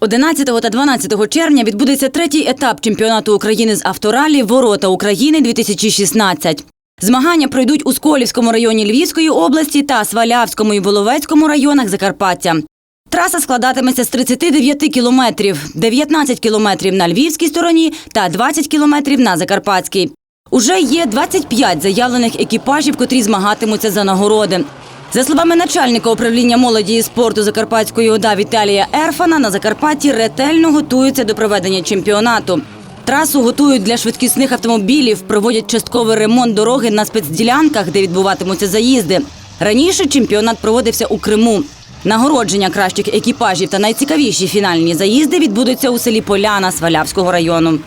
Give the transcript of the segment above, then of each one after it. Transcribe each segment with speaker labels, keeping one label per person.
Speaker 1: 11 та 12 червня відбудеться третій етап чемпіонату України з авторалі Ворота України 2016. Змагання пройдуть у Сколівському районі Львівської області та Свалявському і Воловецькому районах Закарпаття. Траса складатиметься з 39 кілометрів, 19 кілометрів на львівській стороні та 20 кілометрів на Закарпатській. Уже є 25 заявлених екіпажів, котрі змагатимуться за нагороди. За словами начальника управління молоді і спорту Закарпатської ОДА Віталія Ерфана, на Закарпатті ретельно готуються до проведення чемпіонату. Трасу готують для швидкісних автомобілів, проводять частковий ремонт дороги на спецділянках, де відбуватимуться заїзди. Раніше чемпіонат проводився у Криму. Нагородження кращих екіпажів та найцікавіші фінальні заїзди відбудуться у селі Поляна Свалявського району.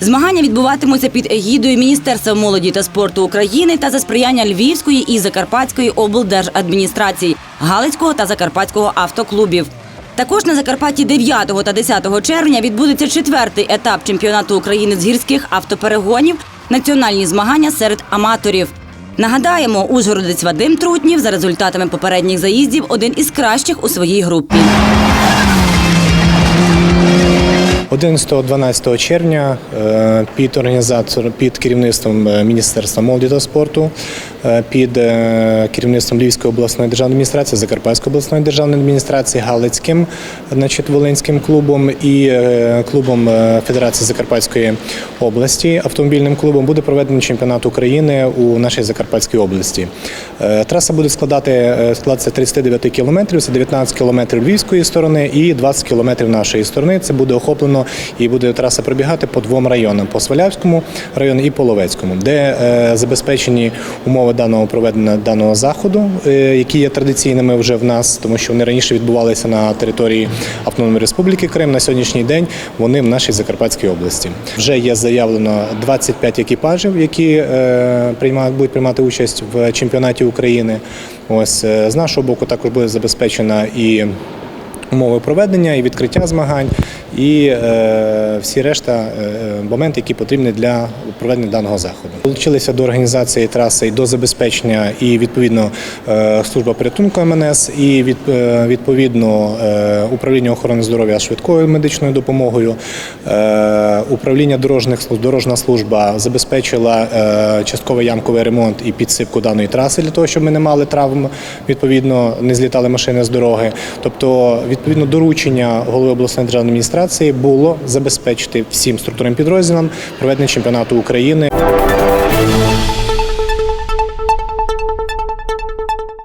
Speaker 1: Змагання відбуватимуться під егідою Міністерства молоді та спорту України та за сприяння Львівської і Закарпатської облдержадміністрацій, Галицького та Закарпатського автоклубів. Також на Закарпатті 9 та 10 червня відбудеться четвертий етап чемпіонату України з гірських автоперегонів національні змагання серед аматорів. Нагадаємо, Ужгородець Вадим Трутнів за результатами попередніх заїздів один із кращих у своїй групі.
Speaker 2: 11-12 червня е, під організатором під керівництвом е, Міністерства молоді та спорту, е, під керівництвом Львівської обласної державної адміністрації, Закарпатської обласної державної адміністрації, Галицьким, значить, Волинським клубом і клубом Федерації Закарпатської області, автомобільним клубом буде проведено чемпіонат України у нашій Закарпатській області. Траса буде складати складатися 39 кілометрів, це 19 кілометрів львівської сторони і 20 кілометрів нашої сторони. Це буде охоплено і буде траса пробігати по двом районам: по Свалявському району і по Ловецькому, де е, забезпечені умови даного проведення даного заходу, е, які є традиційними вже в нас, тому що вони раніше відбувалися на території Автономної Республіки Крим. На сьогоднішній день вони в нашій Закарпатській області. Вже є заявлено 25 екіпажів, які е, будуть приймати участь в чемпіонаті України. Ось з нашого боку також буде забезпечена і умови проведення, і відкриття змагань, і е, всі решта е, моменти, які потрібні для проведення даного заходу. Долучилися до організації траси і до забезпечення і відповідно е, служба порятунку МНС, і е, відповідно управління охорони здоров'я швидкою медичною допомогою. Управління дорожних служб, дорожна служба забезпечила частковий ямковий ремонт і підсипку даної траси для того, щоб ми не мали травм, відповідно не злітали машини з дороги. Тобто, відповідно, доручення голови обласної державної адміністрації було забезпечити всім структурним підрозділам проведення чемпіонату України.